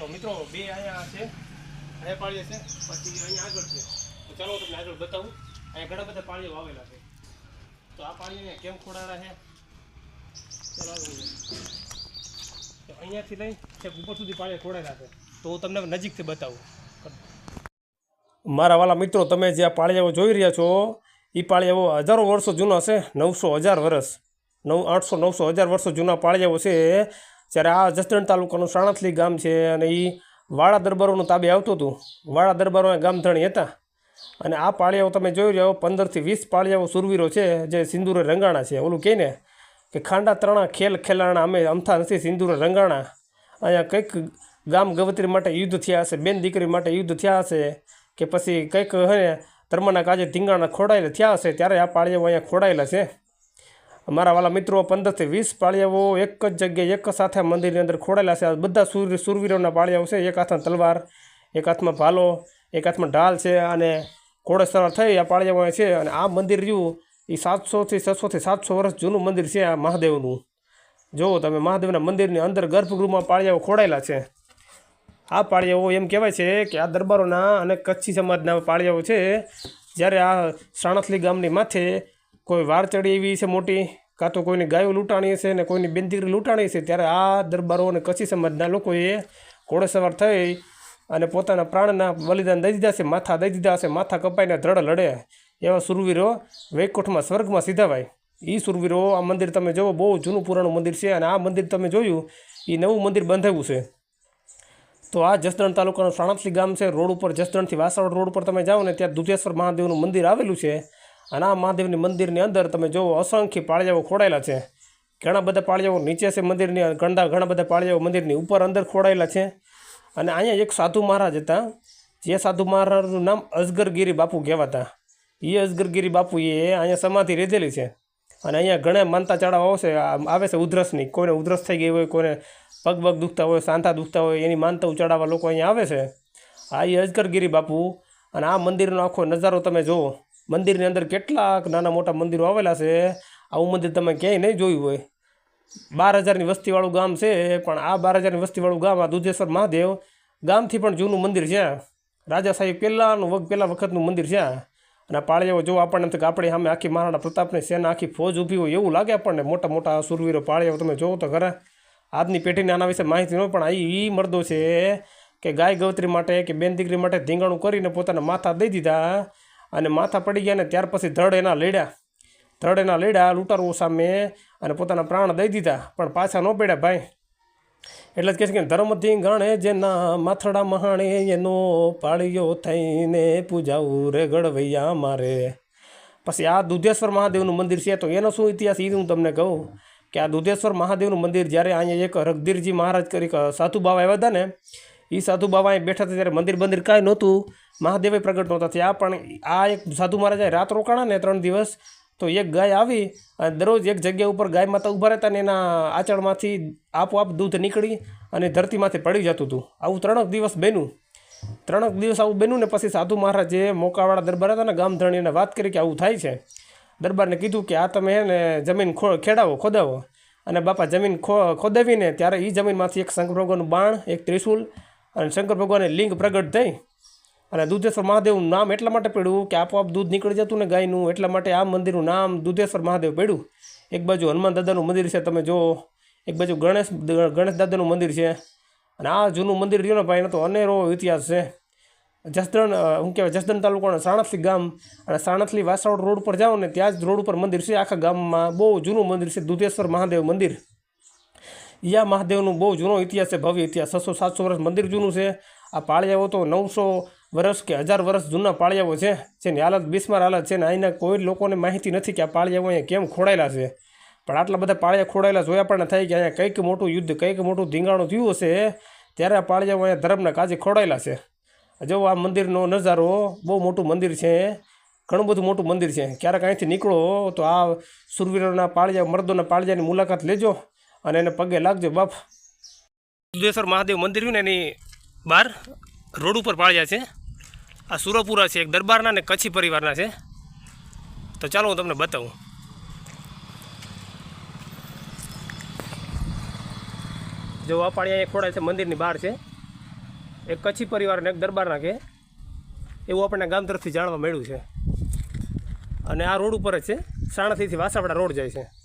તો મિત્રો, બે અહીંયા છે, અહીંયા પાળીએ છે, પછી અહીંયા આગળ છે. તો ચાલો હું તમને આગળ બતાવું. અહીંયા ઘણા બધા પાળીઓ વાવેલા છે. તો આ પાણી અહીંયા કેમ ખોડાડા છે? ચાલો આગળ જોઈએ. તો અહીંયાથી લઈ છેક ઉપર સુધી પાણી ખોડાયેલા છે. તો હું તમને નજીકથી બતાવું. મારા વાલા મિત્રો, તમે જે આ પાળિયાઓ જોઈ રહ્યા છો એ પાળિયાઓ હજારો વર્ષો જૂના છે, નવસો હજાર વર્ષ. નવ, આઠસો, નવસો હજાર વર્ષો જૂના પાળિયાઓ છે. જ્યારે આ જસદણ તાલુકાનું સાણથલી ગામ છે અને એ વાળા દરબારોનું તાબે આવતું હતું. વાળા દરબારો ગામ ધણી હતા. અને આ પાળિયાઓ તમે જોઈ રહ્યો પંદરથી વીસ પાળિયાઓ સુરવીરો છે, જે સિંદૂરે રંગાણા છે. ઓલું કહે ને કે ખાંડા ત્રણા ખેલ ખેલાણા, અમે અમથા નથી, સિંદૂરે રંગાણા. અહીંયા કંઈક ગામ ગવત્રી માટે યુદ્ધ થયા હશે, બેન દીકરી માટે યુદ્ધ થયા હશે, કે પછી કંઈક હે ને, ધર્મના કાજે ધીંગાણા ખોડાયેલા થયા હશે, ત્યારે આ પાળિયાઓ અહીંયા ખોડાયેલા છે. મારા વાલા મિત્રો પંદરથી વીસ પાળિયાઓ એક જ જગ્યાએ એક સાથે મંદિરની અંદર ખોડાયેલા છે. આ બધા સૂર્ય સૂરવીરોના પાળિયાઓ છે. એક હાથમાં તલવાર, એક હાથમાં ભાલો, એક હાથમાં ઢાલ છે અને ઘોડે સવાર થઈ આ પાળિયાઓ છે અને આ મંદિર રહ્યું એ સાતસોથી છસોથી સાતસો વર્ષ જૂનું મંદિર છે આ મહાદેવનું. જુઓ તમે મહાદેવના મંદિરની અંદર ગર્ભગૃહમાં પાળિયાઓ ખોડાયેલા છે, આ પાળિયાઓ એમ કહેવાય છે કે આ દરબારોના અને કચ્છી સમાજના પાળિયાઓ છે. જ્યારે આ સાણથલી ગામની માથે કોઈ વાર ચડી એવી છે મોટી કાં તો કોઈની ગાયો લૂંટાણી હશે ને કોઈની બેનદીકરી લૂંટાણી છે, ત્યારે આ દરબારો અને કચ્છી સમાજના લોકોએ ઘોડેસવાર થઈ અને પોતાના પ્રાણના બલિદાન દઈ દીધા છે, માથા દઈ દીધા હશે માથા કપાઈને ધડ લડે. એવા સુરવીરો વૈકુંઠમાં સ્વર્ગમાં સીધાવાય. એ સુરવીરો, આ મંદિર તમે જુઓ, બહુ જૂનું પુરાણું મંદિર છે અને આ મંદિર તમે જોયું એ નવું મંદિર બંધાવ્યું છે. તો આ જસદણ તાલુકાનું સાણથલી ગામ છે, રોડ ઉપર જસદણથી વાસણ રોડ ઉપર તમે જાઓ ને, ત્યાં દુધેશ્વર મહાદેવનું મંદિર આવેલું છે. અને આ મહાદેવની મંદિરની અંદર તમે જુઓ, અસંખ્ય પાળિયાઓ ખોડાયેલા છે. ઘણા બધા પાળિયાઓ નીચે છે મંદિરની ઘણા ઘણા બધા પાળિયાઓ મંદિરની ઉપર અંદર ખોડાયેલા છે. અને અહીંયા એક સાધુ મહારાજ હતા, જે સાધુ મહારાજનું નામ અજગરગીરી બાપુ કહેવાતા. એ અજગરગીરી એ અહીંયા સમાધિ લીધેલી છે. અને અહીંયા ઘણા માનતા ચડાવવા આવશે આવે છે ઉધરસની. કોઈને ઉધરસ થઈ ગઈ હોય, કોઈને પગ પગ દુખતા હોય સાંતા દુખતા હોય, એની માનતા ચડાવવા લોકો અહીંયા આવે છે. આ એ અજગરગીરી બાપુ અને આ મંદિરનો આખો નજારો તમે જુઓ. મંદિરની અંદર કેટલાક નાના મોટા મંદિરો આવેલા છે. આવું મંદિર તમે ક્યાંય નહીં જોયું હોય. બાર હજારની વસ્તીવાળું ગામ છે, પણ આ બાર હજારની વસ્તીવાળું ગામ આ દુધેશ્વર મહાદેવ ગામથી પણ જૂનું મંદિર છે. રાજા સાહેબ પહેલાંનું વગ, પહેલાં વખતનું મંદિર છે. અને પાળિયાઓ જો આપણને એમ કે આપણી સામે આખી મહારાણા પ્રતાપની સેના, આખી ફોજ ઊભી હોય એવું લાગે આપણને. મોટા મોટા સુરવીરો પાળિયાઓ તમે જોવો તો ખરા. આજની પેઢીને આના વિશે માહિતી ન પણ આ એ મર્દો છે કે ગાય ગવત્રી માટે કે બેન દીકરી માટે ધીંગાણું કરીને પોતાના માથા દઈ દીધા. અને માથા પડી ગયા ને ત્યાર પછી ધડ એના લેડ્યા. ધડ એના લેડ્યા લૂંટારુઓ સામે અને પોતાના પ્રાણ દઈ દીધા, પણ પાછા ન પડ્યા ભાઈ. એટલે જ કહે છે કે ધર્મથી ગણે જેના માથડા મહાણે એનો પાળીયો થઈને પૂજાવું રે ગળવૈયા મારે. પછી આ દુધેશ્વર મહાદેવનું મંદિર છે, તો એનો શું ઇતિહાસ એ હું તમને કહું કે આ દુધેશ્વર મહાદેવનું મંદિર જ્યારે અહીંયા એક રગદીરજી મહારાજ કરી સાધુ બાવા આવ્યા હતા ને એ સાધુ બાવા અહીં બેઠા હતા ત્યારે મંદિર બંદિર કાંઈ નહોતું. મહાદેવે પ્રગટ નહોતા થયા. પણ આ એક સાધુ મહારાજાએ રાત રોકાણા ને ત્રણ દિવસ તો એક ગાય આવી અને દરરોજ એક જગ્યા ઉપર ગાય માતા ઊભા રહેતા ને એના આચળમાંથી આપોઆપ દૂધ નીકળી અને ધરતીમાંથી પડી જતું હતું. આવું ત્રણક દિવસ બન્યું. ત્રણક દિવસ આવું બન્યું ને પછી સાધુ મહારાજે મોકાવાળા દરબાર હતા ને ગામ વાત કરી કે આવું થાય છે. દરબારને કીધું કે આ તમે હે ને જમીન ખેડાવો, ખોદાવો. અને બાપા જમીન ખો, ખોદાવીને ત્યારે એ જમીનમાંથી એક શંકર બાણ, એક ત્રિશુલ અને શંકર ભગવાને લિંગ પ્રગટ થઈ અને દૂધેશ્વર મહાદેવનું નામ એટલા માટે પડ્યું કે આપોઆપ દૂધ નીકળી જતું ને ગાયનું, એટલા માટે આ મંદિરનું નામ દૂધેશ્વર મહાદેવ પડ્યું. એક બાજુ હનુમાન દાદાનું મંદિર છે, તમે જુઓ. એક બાજુ ગણેશ ગણેશ દાદાનું મંદિર છે. અને આ જૂનું મંદિર રહ્યું ને ભાઈ તો અનેરો ઇતિહાસ છે. જસદણ શું કહેવાય જસદણ તાલુકાના સાણસલી ગામ. અને સાણસલી વાસણ રોડ પર જાઓ ને, ત્યાં જ રોડ ઉપર મંદિર છે. આખા ગામમાં બહુ જૂનું મંદિર છે, દુધેશ્વર મહાદેવ મંદિર. યા મહાદેવનું બહુ જૂનો ઇતિહાસ છે, ભવ્ય ઇતિહાસ. છસો સાતસો વર્ષ મંદિર જૂનું છે. આ પાળિયાઓ તો નવસો વર્ષ કે હજાર વર્ષ જૂના પાળિયાઓ છે, જેની હાલત બિસ્માર હાલત છે ને અહીંના કોઈ લોકોને માહિતી નથી કે આ પાળિયાઓ અહીંયા કેમ ખોડાયેલા છે. પણ આટલા બધા પાળિયા ખોડાયેલા જોયા પણ થાય કે અહીંયા કંઈક મોટું યુદ્ધ, કંઈક મોટું ધીંગાણું થયું હશે, ત્યારે આ પાળિયાઓ અહીંયા ધર્મના કાજે ખોડાયેલા છે. જો આ મંદિરનો નજારો બહુ મોટું મંદિર છે, ઘણું બધું મોટું મંદિર છે. ક્યારેક અહીંથી નીકળો તો આ સુરવીરોના પાળિયા, મર્દોના પાળિયાની મુલાકાત લેજો. અને એને પગે લાગજો, બાપ. દુધેશ્વર મહાદેવ મંદિર ને એની બહાર રોડ ઉપર પાળ્યા છે. આ સુરપુરા છે, એક દરબારના ને કચ્છી પરિવારના છે. તો ચાલો હું તમને બતાવું. જો આ પાળિયા ખોડા ખોડાય છે, મંદિરની બહાર છે. એક કચ્છી પરિવાર એક દરબારના કે એવું આપણને ગામ તરફથી જાણવા મળ્યું છે. અને આ રોડ ઉપર જ છે સાણસીથી વાસાવડા રોડ જાય છે.